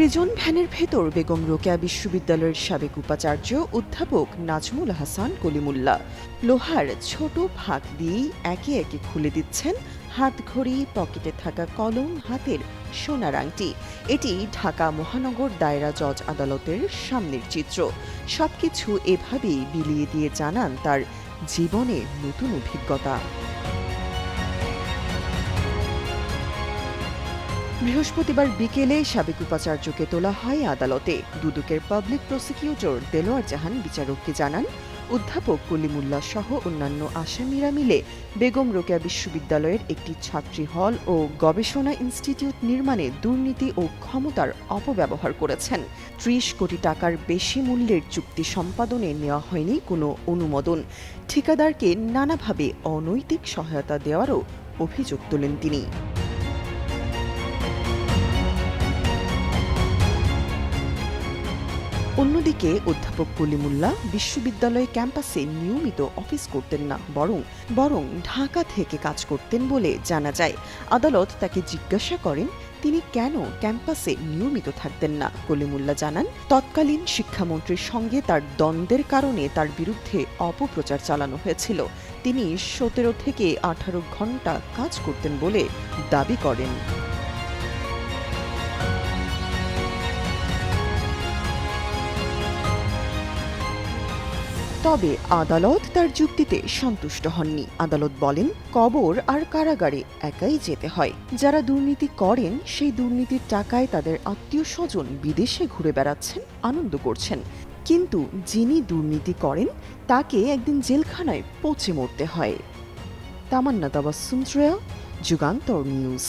Prison ভ্যানের ভেতর বেগম রোকেয়া বিশ্ববিদ্যালয়ের সাবেক উপাচার্য অধ্যাপক নাজমুল হাসান কলিমুল্লাহ। লোহার ছোট ফাঁক দিয়েই একে একে খুলে দিচ্ছেন হাতঘড়ি, পকেটে থাকা কলম, হাতের সোনার আংটি। এটি ঢাকা মহানগর দায়রা জজ আদালতের সামনের চিত্র। সবকিছু এভাবেই বিলিয়ে দিয়ে জানান তার জীবনের নতুন অভিজ্ঞতা। বৃহস্পতিবার বিকেলে সাবেক উপাচার্যকে তোলা হয় আদালতে। দুদকের পাবলিক প্রসিকিউটর দেলোয়ার জাহান বিচারককে জানান, অধ্যাপক কলিমুল্লাহ সহ অন্যান্য আসামিরা মিলে বেগম রোকেয়া বিশ্ববিদ্যালয়ের একটি ছাত্রী হল ও গবেষণা ইনস্টিটিউট নির্মাণে দুর্নীতি ও ক্ষমতার অপব্যবহার করেছেন। ত্রিশ কোটি টাকার বেশি মূল্যের চুক্তি সম্পাদনে নেওয়া হয়নি কোনো অনুমোদন। ঠিকাদারকে নানাভাবে অনৈতিক সহায়তা দেওয়ারও অভিযোগ তোলেন তিনি। অন্যদিকে অধ্যাপক কলিমুল্লা বিশ্ববিদ্যালয় ক্যাম্পাসে নিয়মিত অফিস করতেন না, বরং বরং ঢাকা থেকে কাজ করতেন বলে জানা যায়। আদালত তাকে জিজ্ঞাসা করেন, তিনি কেন ক্যাম্পাসে নিয়মিত থাকতেন না? কলিমুল্লা জানান, তৎকালীন শিক্ষামন্ত্রীর সঙ্গে তার দ্বন্দ্বের কারণে তার বিরুদ্ধে অপপ্রচার চালানো হয়েছিল। তিনি সতেরো থেকে আঠারো ঘণ্টা কাজ করতেন বলে দাবি করেন। তবে আদালত তার যুক্তিতে সন্তুষ্ট হননি। আদালত বলেন, কবর আর কারাগারে একাই যেতে হয়। যারা দুর্নীতি করেন, সেই দুর্নীতির টাকায় তাদের আত্মীয় স্বজন বিদেশে ঘুরে বেড়াচ্ছেন, আনন্দ করছেন। কিন্তু যিনি দুর্নীতি করেন, তাকে একদিন জেলখানায় পচে মরতে হয়। তামান্না তাবাসুম যুগান্তর নিউজ।